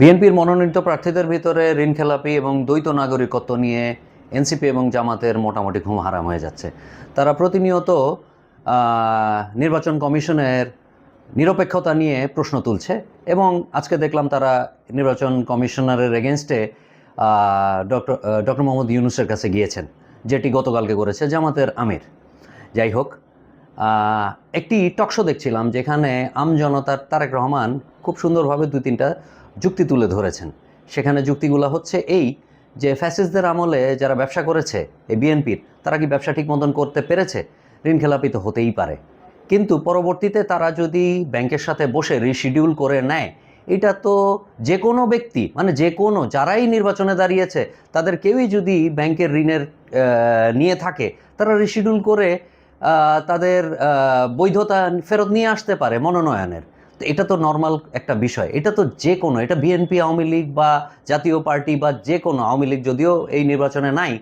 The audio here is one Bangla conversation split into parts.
বিএনপির মনোনীত প্রার্থীদের ভিতরে ঋণ খেলাপি এবং দ্বৈত নাগরিকত্ব নিয়ে এনসিপি এবং জামাতের মোটামুটি ঘুম হারাম হয়ে যাচ্ছে। তারা প্রতিনিয়ত নির্বাচন কমিশনের নিরপেক্ষতা নিয়ে প্রশ্ন তুলছে এবং আজকে দেখলাম তারা নির্বাচন কমিশনারের এগেনস্টে ডক্টর ডক্টর মোহাম্মদ ইউনুসের কাছে গিয়েছেন, যেটি গতকালকে করেছে জামাতের আমির। যাই হোক একটি টকশো দেখছিলাম যেখানে আমজনতার তারেক রহমান খুব সুন্দরভাবে দুই তিনটা যুক্তি তুলে ধরেছেন। সেখানে যুক্তিগুলো হচ্ছে এই যে ফ্যাসিস্টদের আমলে যারা ব্যবসা করেছে, এই বিএনপির, তারা কি ব্যবসা ঠিক মতন করতে পেরেছে? ঋণ খেলাপি তো হতেই পারে। কিন্তু পরবর্তীতে তারা যদি ব্যাংকের সাথে বসে রিশিডিউল করে নেয়, এটা তো যে কোনো ব্যক্তি মানে যে কোনো যারাই নির্বাচনে দাঁড়িয়েছে, তাদের কেউই যদি ব্যাংকের ঋণের নিয়ে থাকে, তারা রিশিডিউল করে তাদের বৈধতা ফেরত নিয়ে আসতে পারে মনোনয়নের। এটা তো নর্মাল একটা বিষয়। এটা তো যে কোনো, এটা বিএনপি আওয়ামী লীগ বা জাতীয় পার্টি বা যে কোনো, আওয়ামী লীগ যদিও এই নির্বাচনে নাই,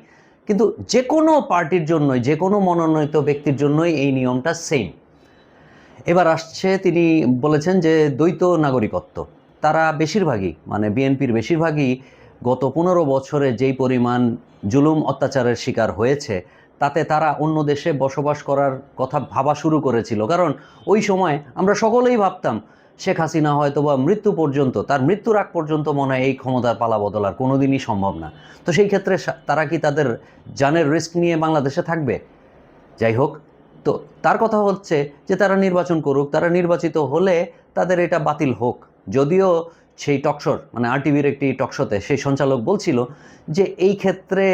কিন্তু যে কোনো পার্টির জন্যই, যে কোনো মনোনীত ব্যক্তির জন্যই এই নিয়মটা সেম এবার আসছে তিনি বলেছেন যে দ্বৈত নাগরিকত্ব। তারা বেশিরভাগই মানে বিএনপির বেশিরভাগই গত পনেরো বছরে যেই পরিমাণ জুলুম অত্যাচারের শিকার হয়েছে তাতে তারা অন্য দেশে বসবাস করার কথা ভাবা শুরু করেছিল। কারণ ওই সময় আমরা সকলেই ভাবতাম, শেখ হাসিনা হয়তো বা মৃত্যু পর্যন্ত, তার মৃত্যুর আগ পর্যন্ত মনে হয় এই ক্ষমতার পালা বদল আর কোনোদিনই সম্ভব না। তো সেই ক্ষেত্রে তারা কি তাদের জানের রিস্ক নিয়ে বাংলাদেশে থাকবে? যাই হোক, তো তার কথা হচ্ছে যে তারা নির্বাচন করুক, তারা নির্বাচিত হলে তাদের এটা বাতিল হোক। যদিও সেই টকশোর মানে আরটিভির একটি টকশোতে সেই সঞ্চালক বলছিল যে এই ক্ষেত্রে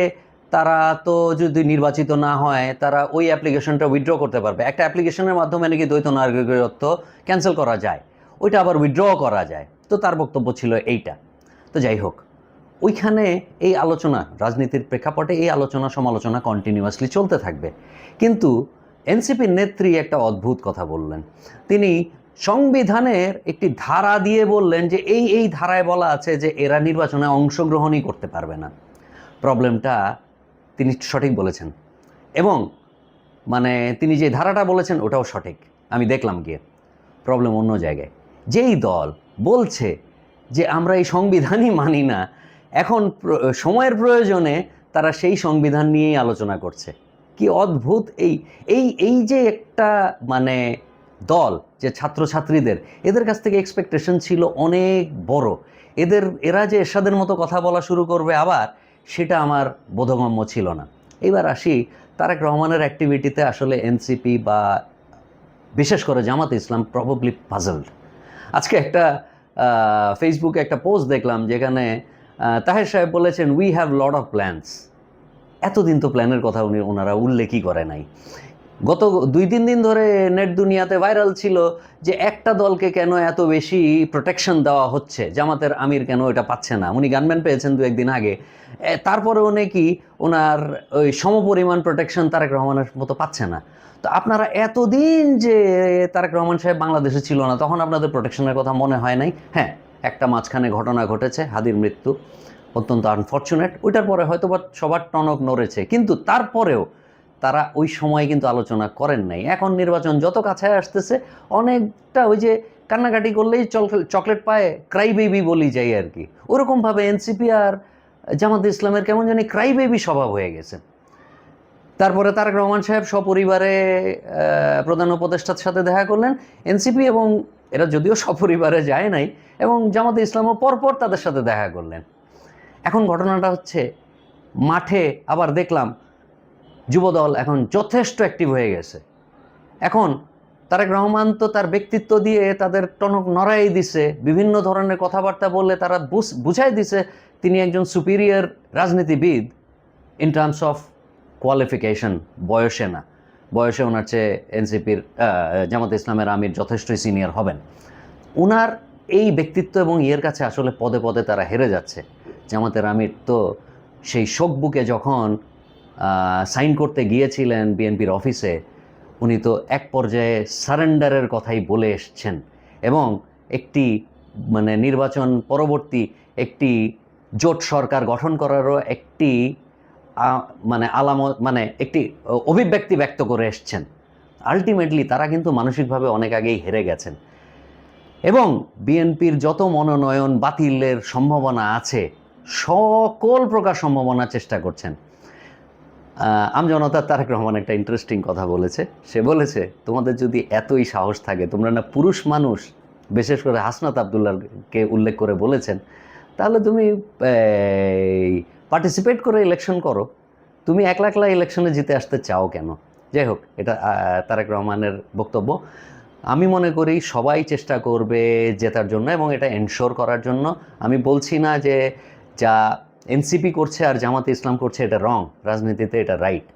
তারা তো যদি নির্বাচিত না হয়, তারা ওই অ্যাপ্লিকেশনটা উইথড্র করতে পারবে। একটা অ্যাপ্লিকেশনের মাধ্যমে নাকি দ্বৈত নাগরিকত্ব ক্যান্সেল করা যায়, ওইটা আবার উইথড্র করা যায়। তো তার বক্তব্য ছিল এইটা। তো যাই হোক, ওইখানে এই আলোচনা, রাজনীতির প্রেক্ষাপটে এই আলোচনা, সমালোচনা কন্টিনিউয়াসলি চলতে থাকবে। কিন্তু এনসিপির নেত্রী একটা অদ্ভুত কথা বললেন। তিনি সংবিধানের একটি ধারা দিয়ে বললেন যে এই এই ধারায় বলা আছে যে এরা নির্বাচনে অংশগ্রহণই করতে পারবে না। প্রবলেমটা তিনি সঠিক বলেছেন। এবং মানে তিনি যে ধারাটা বলেছেন, ওটাও সঠিক। আমি দেখলাম গিয়ে। প্রবলেম অন্য জায়গায়। যেই দল বলছে যে আমরা এই সংবিধানই মানি না, এখন সময়ের প্রয়োজনে তারা সেই সংবিধান নিয়েই আলোচনা করছে। কি অদ্ভুত এই এই এই যে একটা মানে দল, যে ছাত্রছাত্রীদের, এদের কাছ থেকে এক্সপেকটেশন ছিল অনেক বড়। এদের, এরা যে এরশাদের মতো কথা বলা শুরু করবে আবার সেটা আমার বোধগম্য ছিল না। এবার আসি তারেক রহমানের অ্যাক্টিভিটিতে আসলে এনসিপি বা বিশেষ করে জামাত ইসলাম প্রবলি পাজলড আজকে একটা ফেসবুকে একটা পোস্ট দেখলাম যেখানে তাহের সাহেব বলেছেন we have lot of plans এতদিন তো প্ল্যানের কথা উনি, ওনারা উল্লেখই করে নাই। গত দুই, তিন দিন ধরে নেট দুনিয়াতে ভাইরাল ছিল যে একটা দলকে কেন এত বেশি প্রোটেকশন দেওয়া হচ্ছে? জামাতের আমির কেন এটা পাচ্ছে না? উনি গানম্যান পেয়েছেন দু একদিন আগে। তারপরেও নাকি ওনার ওই সমপরিমাণ প্রোটেকশন তারেক রহমানের মতো পাচ্ছে না। তো আপনারা এতদিন যে তারেক রহমান সাহেব বাংলাদেশে ছিল না, তখন আপনাদের প্রোটেকশনের কথা মনে হয় নাই? হ্যাঁ একটা মাঝখানে ঘটনা ঘটেছে, হাদির মৃত্যু, অত্যন্ত আনফর্চুনেট ওইটার পরে হয়তো বা সবার টনক নড়েছে। কিন্তু তারপরেও তারা ওই সময় কিন্তু আলোচনা করেন নাই। এখন নির্বাচন যত কাছে আসতেছে, অনেকটা ওই যে কান্নাকাটি করলেই চকলেট পায় ক্রাই বেবি বলি যাই আর কি। ওরকমভাবে এনসিপি আর জামাত ইসলামের কেমন জানি ক্রাই বেবি স্বভাব হয়ে গেছে। তারপরে তারেক রহমান সাহেব সপরিবারে প্রধান উপদেষ্টার সাথে দেখা করলেন। এনসিপি এবং এরা যদিও সপরিবারে যায় নাই, এবং জামাতে ইসলামও পরপর তাদের সাথে দেখা করলেন। এখন ঘটনাটা হচ্ছে, মাঠে আবার দেখলাম যুবদল এখন যথেষ্ট অ্যাক্টিভ হয়ে গেছে। এখন তারেক রহমান তো তার ব্যক্তিত্ব দিয়ে তাদের টনক নড়াই দিছে, বিভিন্ন ধরনের কথাবার্তা বললে তারা বুঝ- বুঝাই দিছে, তিনি একজন সুপিরিয়র রাজনীতিবিদ ইন টার্মস অফ কোয়ালিফিকেশন বয়সে না। বয়সে ওনার চেয়ে এনসিপির জামাত ইসলামের আমির যথেষ্টই সিনিয়র হবেন। ওনার এই ব্যক্তিত্ব এবং ইয়ের কাছে আসলে পদে পদে তারা হেরে যাচ্ছে। জামাতের আমির তো সেই শোক বুকে যখন সাইন করতে গিয়েছিলেন বিএনপির অফিসে উনি তো এক পর্যায়ে সারেন্ডারের কথাই বলে এসছেন এবং একটি মানে নির্বাচন পরবর্তী একটি জোট সরকার গঠন করারও একটি মানে আলামত মানে একটি অভিব্যক্তি ব্যক্ত করে এসছেন। আলটিমেটলি তারা কিন্তু মানসিকভাবে অনেক আগেই হেরে গেছেন। এবং বিএনপির যত মনোনয়ন বাতিলের সম্ভাবনা আছে, সকল প্রকার সম্ভাবনা চেষ্টা করছেন। আমজনতা তারেক রহমান একটা ইন্টারেস্টিং কথা বলেছে। সে বলেছে, তোমাদের যদি এতই সাহস থাকে, তোমরা না পুরুষ মানুষ, বিশেষ করে হাসনাত আবদুল্লাহকে উল্লেখ করে বলেছেন, তাহলে তুমি পার্টিসিপেট করে ইলেকশন করো। তুমি একলা একলা ইলেকশনে জিতে আসতে চাও কেন? যাই হোক, এটা তারেক রহমানের বক্তব্য। আমি মনে করি সবাই চেষ্টা করবে জেতার জন্য এবং এটা এনশোর করার জন্য। আমি বলছি না যে যা এনসিপি করছে আর জামাতে ইসলাম করছে, এটা রং রাজনীতিতে এটা রাইট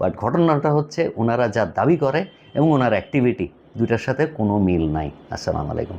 বাট ঘটনাটা হচ্ছে ওনারা যা দাবি করে এবং ওনার অ্যাক্টিভিটি দুটার সাথে কোনো মিল নাই। আসসালামু আলাইকুম।